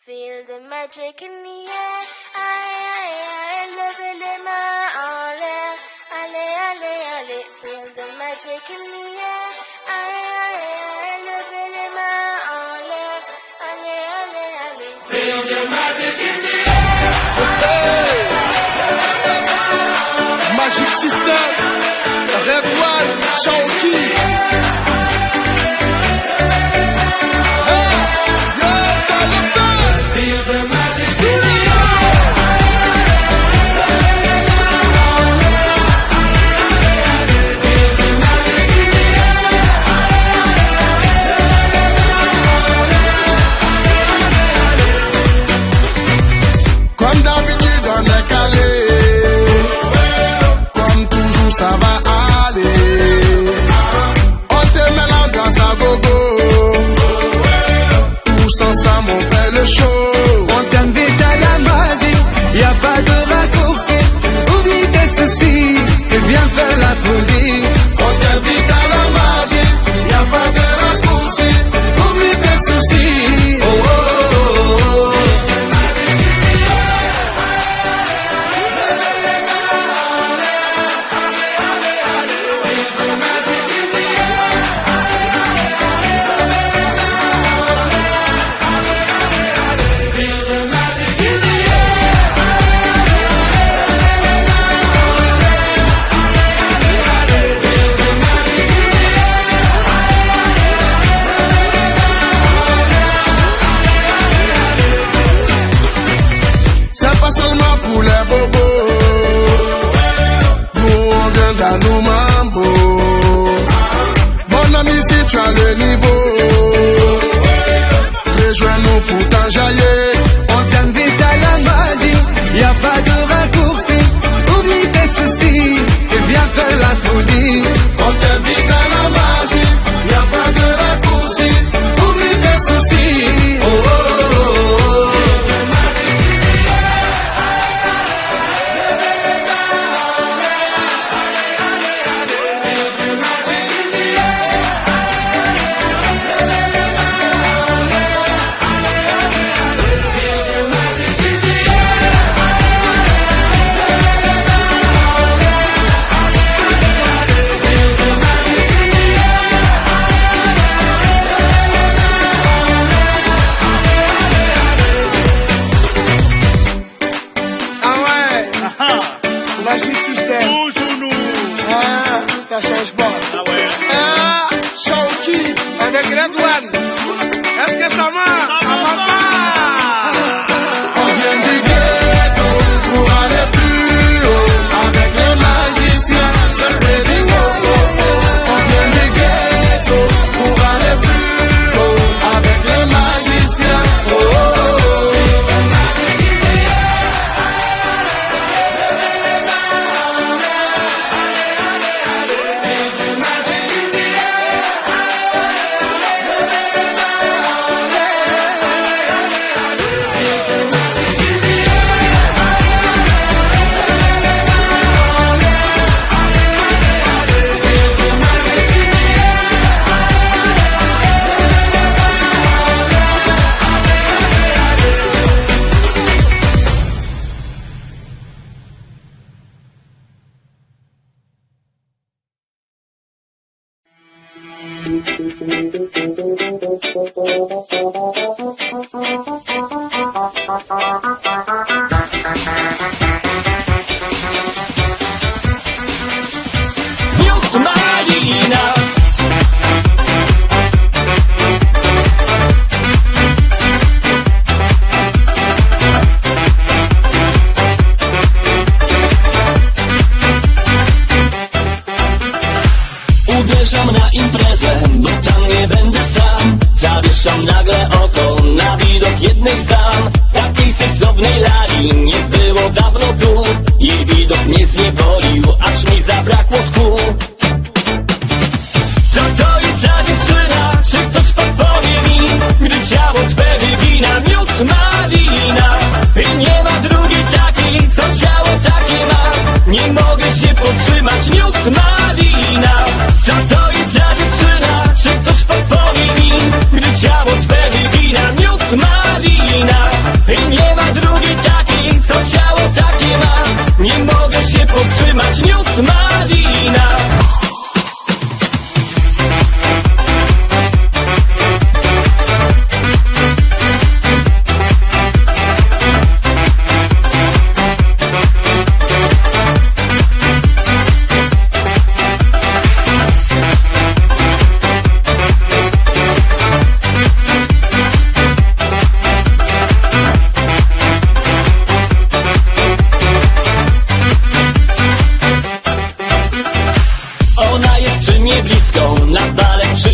Feel the magic in the air. Aïe, aïe, aïe, levez les mains en l'air. Allez, allez, allez. Feel the magic in the air. Aïe, aïe, aïe, levez les mains en l'air. Allez, allez, allez. Magic System, Red One, Shawty. À gogo. Tous ensemble, on fait le show. Pas seulement pour les bobos. Nous, on vient dans mambo. Mon ami, si tu as le niveau, Ah, Shawki, é the grande one. Est-ce que ça marche? Thank you. Zapraszam na imprezę, bo tam nie będę sam. Zawieszam nagle oko na widok jednej z dam. Takiej seksownej lali nie było dawno tu. Jej widok mnie zniewolił, aż mi zabrakło tchu. Co to jest za dziewczyna? Czy ktoś podpowie mi? Gdy ciało swe wina, miód ma wina. I nie ma drugiej takiej, co ciało takie ma. Nie mogę się powstrzymać, miód ma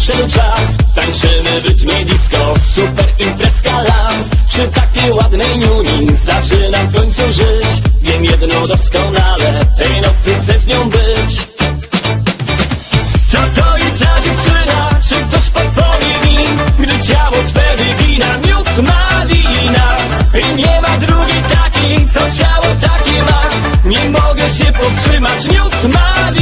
nadszedł czas. Tańczymy w rytmie disco, super imprezka las. Przy takiej ładnej niuni zaczynam w końcu żyć. Wiem jedno doskonale, tej nocy chcę z nią być. Co to jest za dziewczyna? Czy ktoś podpowie mi? Gdy ciało twe wygina, miód ma wina I nie ma drugiej takiej, co ciało takie ma. Nie mogę się powstrzymać, miód ma wina